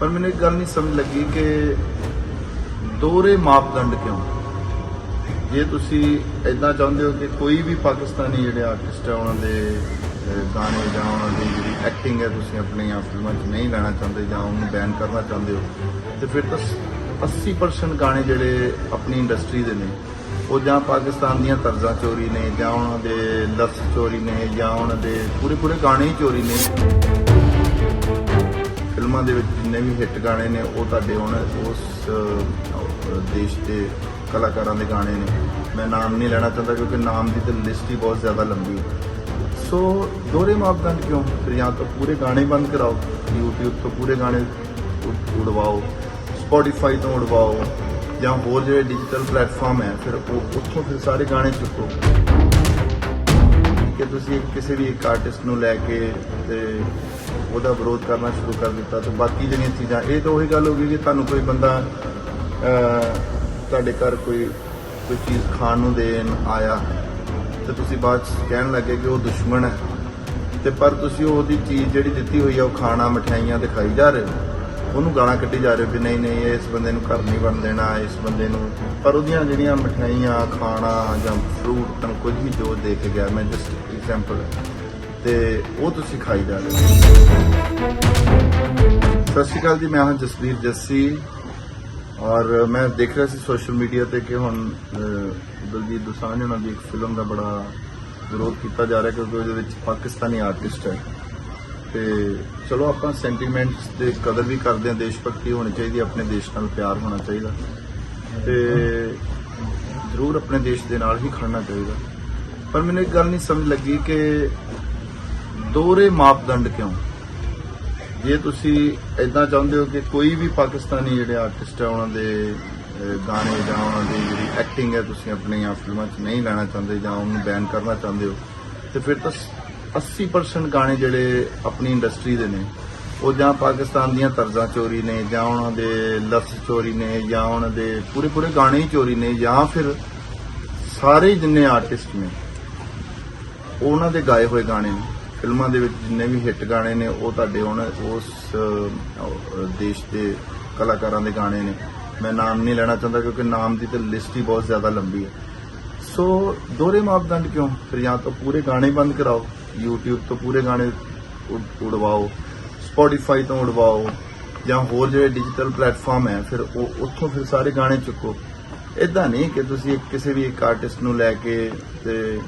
ਪਰ ਮੈਨੂੰ ਇੱਕ ਗੱਲ ਨਹੀਂ ਸਮਝ ਲੱਗੀ ਕਿ ਦੋਹਰੇ ਮਾਪਦੰਡ ਕਿਉਂ? ਜੇ ਤੁਸੀਂ ਇਦਾਂ ਚਾਹੁੰਦੇ ਹੋ ਕਿ ਕੋਈ ਵੀ ਪਾਕਿਸਤਾਨੀ ਜਿਹੜੇ ਆਰਟਿਸਟ ਆ, ਉਹਨਾਂ ਦੇ ਗਾਣੇ ਜਾਂ ਉਹਨਾਂ ਦੀ ਜਿਹੜੀ ਐਕਟਿੰਗ ਹੈ ਤੁਸੀਂ ਆਪਣੀਆਂ ਫਿਲਮਾਂ 'ਚ ਨਹੀਂ ਲੈਣਾ ਚਾਹੁੰਦੇ ਜਾਂ ਉਹਨੂੰ ਬੈਨ ਕਰਨਾ ਚਾਹੁੰਦੇ ਹੋ, ਤੇ ਫਿਰ ਤਾਂ 80% ਗਾਣੇ ਜਿਹੜੇ ਆਪਣੀ ਇੰਡਸਟਰੀ ਦੇ ਨੇ, ਉਹ ਜਾਂ ਪਾਕਿਸਤਾਨ ਦੀਆਂ ਤਰਜ਼ਾਂ ਚੋਰੀ ਨੇ ਜਾਂ ਉਹਨਾਂ ਦੇ ਲਫ਼ਜ਼ ਚੋਰੀ ਨੇ ਜਾਂ ਉਹਨਾਂ ਦੇ ਪੂਰੇ ਪੂਰੇ ਗਾਣੇ ਹੀ ਚੋਰੀ ਨੇ। ਫਿਲਮਾਂ ਦੇ ਵਿੱਚ ਜਿੰਨੇ ਵੀ ਹਿੱਟ ਗਾਣੇ ਨੇ, ਉਹ ਤੁਹਾਡੇ ਹੁਣ ਉਸ ਦੇਸ਼ ਦੇ ਕਲਾਕਾਰਾਂ ਦੇ ਗਾਣੇ ਨੇ। ਮੈਂ ਨਾਮ ਨਹੀਂ ਲੈਣਾ ਚਾਹੁੰਦਾ ਕਿਉਂਕਿ ਨਾਮ ਦੀ ਤਾਂ ਲਿਸਟ ਹੀ ਬਹੁਤ ਜ਼ਿਆਦਾ ਲੰਬੀ ਸੋ ਦੋਹਰੇ ਮਾਪਦੰਡ ਕਿਉਂ? ਫਿਰ ਜਾਂ ਤਾਂ ਪੂਰੇ ਗਾਣੇ ਬੰਦ ਕਰਾਓ, YouTube ਤੋਂ ਪੂਰੇ ਗਾਣੇ ਉਡਵਾਓ, Spotify ਤੋਂ ਉਡਵਾਓ, ਜਾਂ ਹੋਰ ਜਿਹੜੇ ਡਿਜੀਟਲ ਪਲੇਟਫਾਰਮ ਹੈ, ਫਿਰ ਉਹ ਉੱਥੋਂ ਫਿਰ ਸਾਰੇ ਗਾਣੇ ਚੁੱਕੋ। ਕਿ ਤੁਸੀਂ ਕਿਸੇ ਵੀ ਇੱਕ ਆਰਟਿਸਟ ਨੂੰ ਲੈ ਕੇ ਤੇ ਉਹਦਾ ਵਿਰੋਧ ਕਰਨਾ ਸ਼ੁਰੂ ਕਰ ਦਿੱਤਾ ਤੇ ਬਾਕੀ ਜਿਹੜੀਆਂ ਚੀਜ਼ਾਂ, ਇਹ ਤਾਂ ਉਹੀ ਗੱਲ ਹੋ ਗਈ ਕਿ ਤੁਹਾਨੂੰ ਕੋਈ ਬੰਦਾ ਤੁਹਾਡੇ ਘਰ ਕੋਈ ਕੋਈ ਚੀਜ਼ ਖਾਣ ਨੂੰ ਦੇਣ ਆਇਆ ਤੇ ਤੁਸੀਂ ਬਾਅਦ 'ਚ ਕਹਿਣ ਲੱਗੇ ਕਿ ਉਹ ਦੁਸ਼ਮਣ ਹੈ ਤੇ ਪਰ ਤੁਸੀਂ ਉਹਦੀ ਚੀਜ਼ ਜਿਹੜੀ ਦਿੱਤੀ ਹੋਈ ਆ, ਉਹ ਖਾਣਾ, ਮਠਿਆਈਆਂ ਤੇ ਖਾਈ ਜਾ ਰਹੇ ਹੋ ਉਹਨੂੰ ਗਾਲਾਂ ਕੱਢੀ ਜਾ ਰਹੇ ਹੋ ਵੀ ਨਹੀਂ ਨਹੀਂ ਇਸ ਬੰਦੇ ਨੂੰ ਘਰ ਨਹੀਂ ਬਣ ਦੇਣਾ, ਇਸ ਬੰਦੇ ਨੂੰ। ਪਰ ਉਹਦੀਆਂ ਜਿਹੜੀਆਂ ਮਠਿਆਈਆਂ, ਖਾਣਾ ਜਾਂ ਫਰੂਟ ਤੁਹਾਨੂੰ ਕੁਝ ਵੀ ਜੋ ਦੇ ਕੇ ਗਿਆ, ਮੈਂ ਜਸਟ ਐਗਜ਼ਾਮਪਲ ਤੇ ਉਹ ਤੁਸੀਂ ਖਾਈ ਜਾ ਰਹੇ ਸਤਿ ਸ਼੍ਰੀ ਅਕਾਲ ਜੀ ਮੈਂ ਹਾਂ ਜਸਵੀਰ ਜੱਸੀ ਔਰ ਮੈਂ ਦੇਖ ਰਿਹਾ ਸੀ ਸੋਸ਼ਲ ਮੀਡੀਆ ਤੇ ਕਿ ਹੁਣ ਅਹ, ਦਲਜੀਤ ਦੋਸਾਂਝ ਉਹਨਾਂ ਦੀ ਇੱਕ ਫਿਲਮ ਦਾ ਬੜਾ ਵਿਰੋਧ ਕੀਤਾ ਜਾ ਰਿਹਾ ਕਿਉਂਕਿ ਉਹਦੇ ਵਿੱਚ ਪਾਕਿਸਤਾਨੀ ਆਰਟਿਸਟ ਹੈ। ਤੇ ਚਲੋ ਆਪਾਂ ਸੈਂਟੀਮੈਂਟਸ ਦੇ ਕਦਰ ਵੀ ਕਰਦੇ ਹਾਂ ਦੇਸ਼ ਭਗਤੀ ਹੋਣੀ ਚਾਹੀਦੀ ਆਪਣੇ ਦੇਸ਼ ਨਾਲ ਪਿਆਰ ਹੋਣਾ ਚਾਹੀਦਾ। ਤੇ ਜ਼ਰੂਰ ਆਪਣੇ ਦੇਸ਼ ਦੇ ਨਾਲ ਹੀ ਖੜਨਾ ਚਾਹੀਦਾ। ਪਰ ਮੈਨੂੰ ਇੱਕ ਗੱਲ ਨਹੀਂ ਸਮਝ ਲੱਗੀ ਕਿ ਦੋਹਰੇ ਮਾਪਦੰਡ ਕਿਉਂ? ਜੇ ਤੁਸੀਂ ਇਦਾਂ ਚਾਹੁੰਦੇ ਹੋ ਕਿ ਕੋਈ ਵੀ ਪਾਕਿਸਤਾਨੀ ਜਿਹੜੇ ਆਰਟਿਸਟ ਆ, ਉਹਨਾਂ ਦੇ ਗਾਣੇ ਜਾਂ ਉਹਨਾਂ ਦੀ ਜਿਹੜੀ ਐਕਟਿੰਗ ਹੈ, ਤੁਸੀਂ ਆਪਣੀਆਂ ਫਿਲਮਾਂ 'ਚ ਨਹੀਂ ਲੈਣਾ ਚਾਹੁੰਦੇ ਜਾਂ ਉਹਨੂੰ ਬੈਨ ਕਰਨਾ ਚਾਹੁੰਦੇ ਹੋ, ਤੇ ਫਿਰ ਤਾਂ 80% ਗਾਣੇ ਜਿਹੜੇ ਆਪਣੀ ਇੰਡਸਟਰੀ ਦੇ ਨੇ, ਉਹ ਜਾਂ ਪਾਕਿਸਤਾਨ ਦੀਆਂ ਤਰਜ਼ਾਂ ਚੋਰੀ ਨੇ, ਜਾਂ ਉਹਨਾਂ ਦੇ ਲਫ਼ਜ਼ ਚੋਰੀ ਨੇ, ਜਾਂ ਉਹਨਾਂ ਦੇ ਪੂਰੇ ਪੂਰੇ ਗਾਣੇ ਹੀ ਚੋਰੀ ਨੇ, ਜਾਂ ਫਿਰ ਸਾਰੇ ਜਿੰਨੇ ਆਰਟਿਸਟ ਨੇ, ਉਹਨਾਂ ਦੇ ਗਾਏ ਹੋਏ ਗਾਣੇ ਨੇ। ਫਿਲਮਾਂ ਦੇ ਵਿੱਚ ਜਿੰਨੇ ਵੀ ਹਿੱਟ ਗਾਣੇ ਨੇ, ਉਹ ਤੁਹਾਡੇ ਹੁਣ ਉਸ ਦੇਸ਼ ਦੇ ਕਲਾਕਾਰਾਂ ਦੇ ਗਾਣੇ ਨੇ। ਮੈਂ ਨਾਮ ਨਹੀਂ ਲੈਣਾ ਚਾਹੁੰਦਾ ਕਿਉਂਕਿ ਨਾਮ ਦੀ ਤਾਂ ਲਿਸਟ ਹੀ ਬਹੁਤ ਜ਼ਿਆਦਾ ਲੰਬੀ ਹੈ। ਸੋ ਦੋਹਰੇ ਮਾਪਦੰਡ ਕਿਉਂ? ਫਿਰ ਜਾਂ ਤਾਂ ਪੂਰੇ ਗਾਣੇ ਬੰਦ ਕਰਾਓ, YouTube ਤੋਂ ਪੂਰੇ ਗਾਣੇ ਉਡਵਾਓ, Spotify ਤੋਂ ਉਡਵਾਓ, ਜਾਂ ਹੋਰ ਜਿਹੜੇ ਡਿਜੀਟਲ ਪਲੇਟਫਾਰਮ ਹੈ, ਫਿਰ ਉਹ, ਉੱਥੋਂ ਫਿਰ ਸਾਰੇ ਗਾਣੇ ਚੁੱਕੋ। ਇਦਾਂ ਨਹੀਂ ਕਿ ਤੁਸੀਂ ਕਿਸੇ ਵੀ ਇੱਕ ਆਰਟਿਸਟ ਨੂੰ ਲੈ ਕੇ ਤੇ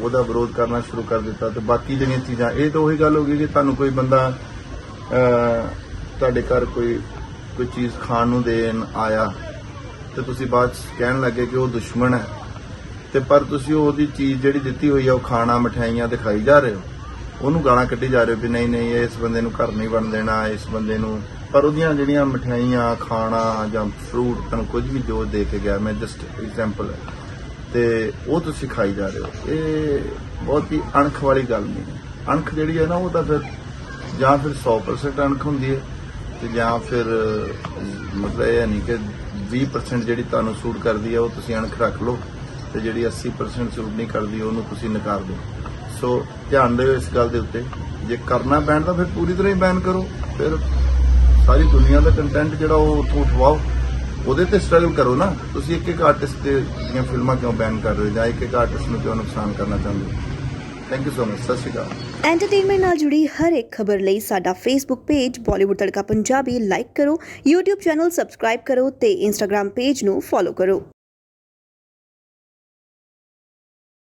ਉਹਦਾ ਵਿਰੋਧ ਕਰਨਾ ਸ਼ੁਰੂ ਕਰ ਦਿੱਤਾ ਤੇ ਬਾਕੀ ਜਿਹੜੀਆਂ ਚੀਜ਼ਾਂ, ਇਹ ਤਾਂ ਉਹੀ ਗੱਲ ਹੋ ਗਈ ਕਿ ਤੁਹਾਨੂੰ ਕੋਈ ਬੰਦਾ ਤੁਹਾਡੇ ਘਰ ਕੋਈ ਕੋਈ ਚੀਜ਼ ਖਾਣ ਨੂੰ ਦੇਣ ਆਇਆ ਤੇ ਤੁਸੀਂ ਬਾਅਦ 'ਚ ਕਹਿਣ ਲੱਗੇ ਕਿ ਉਹ ਦੁਸ਼ਮਣ ਹੈ ਤੇ ਪਰ ਤੁਸੀਂ ਉਹਦੀ ਚੀਜ਼ ਜਿਹੜੀ ਦਿੱਤੀ ਹੋਈ ਆ, ਉਹ ਖਾਣਾ, ਮਠਿਆਈਆਂ ਦਿਖਾਈ ਜਾ ਰਹੇ ਹੋ। ਉਹਨੂੰ ਗਾਲਾਂ ਕੱਢੀ ਜਾ ਰਹੇ ਹੋ ਵੀ ਨਹੀਂ ਨਹੀਂ ਇਸ ਬੰਦੇ ਨੂੰ ਘਰ ਨਹੀਂ ਬਣ ਦੇਣਾ, ਇਸ ਬੰਦੇ ਨੂੰ। ਪਰ ਉਹਦੀਆਂ ਜਿਹੜੀਆਂ ਮਠਿਆਈਆਂ, ਖਾਣਾ ਜਾਂ ਫਰੂਟ ਤੁਹਾਨੂੰ ਕੁਝ ਵੀ ਜੋ ਦੇ ਕੇ ਗਿਆ, ਮੈਂ ਜਸਟ ਐਗਜ਼ਾਮਪਲ ਤੇ ਉਹ ਤੁਸੀਂ ਖਾਈ ਜਾ ਰਹੇ ਹੋ। ਇਹ ਬਹੁਤ ਹੀ ਅਣਖ ਵਾਲੀ ਗੱਲ ਨਹੀਂ ਹੈ। ਅਣਖ ਜਿਹੜੀ ਹੈ ਨਾ, ਉਹ ਤਾਂ ਫਿਰ ਜਾਂ ਫਿਰ 100% ਅਣਖ ਹੁੰਦੀ ਹੈ ਤੇ ਜਾਂ ਫਿਰ, ਮਤਲਬ ਇਹ ਨਹੀਂ ਕਿ 20% ਜਿਹੜੀ ਤੁਹਾਨੂੰ ਸੂਟ ਕਰਦੀ ਹੈ, ਉਹ ਤੁਸੀਂ ਅਣਖ ਰੱਖ ਲਓ ਤੇ ਜਿਹੜੀ 80% ਸੂਟ ਨਹੀਂ ਕਰਦੀ, ਉਹਨੂੰ ਤੁਸੀਂ ਨਕਾਰ ਦਿਓ। ਸੋ ਧਿਆਨ ਦਿਓ ਇਸ ਗੱਲ ਦੇ ਉੱਤੇ। ਜੇ ਕਰਨਾ ਬੈਨ ਤਾਂ ਫਿਰ ਪੂਰੀ ਤਰ੍ਹਾਂ ਹੀ ਬੈਨ ਕਰੋ। ਫਿਰ ਸਾਰੀ ਦੁਨੀਆ ਦਾ ਕੰਟੈਂਟ ਜਿਹੜਾ ਉਹ ਉੱਥੋਂ ਉਠਵਾਓ। ਉਹਦੇ ਤੇ ਸਟਰਗਲ ਕਰੋ ਨਾ। ਤੁਸੀਂ ਇੱਕ ਇੱਕ ਆਰਟਿਸਟ ਦੀਆਂ ਫਿਲਮਾਂ ਕਿਉਂ ਬੈਨ ਕਰ ਰਹੇ ਹੋ? ਜਾਂ ਇੱਕ ਇੱਕ ਆਰਟਿਸਟ ਨੂੰ ਕਿਉਂ ਨੁਕਸਾਨ ਕਰਨਾ ਚਾਹੁੰਦੇ ਹੋ? ਥੈਂਕ ਯੂ ਸੋ ਮਚ ਸਤਿ ਸ਼੍ਰੀ ਅਕਾਲ। ਐਂਟਰਟੇਨਮੈਂਟ ਨਾਲ ਜੁੜੀ ਹਰ ਇੱਕ ਖਬਰ ਲਈ ਸਾਡਾ Facebook page Bollywood Tadka Punjabi like ਕਰੋ। YouTube ਚੈਨਲ ਸਬਸਕ੍ਰਾਈਬ ਕਰੋ ਤੇ Instagram ਪੇਜ ਨੂੰ ਫੋਲੋ ਕਰੋ।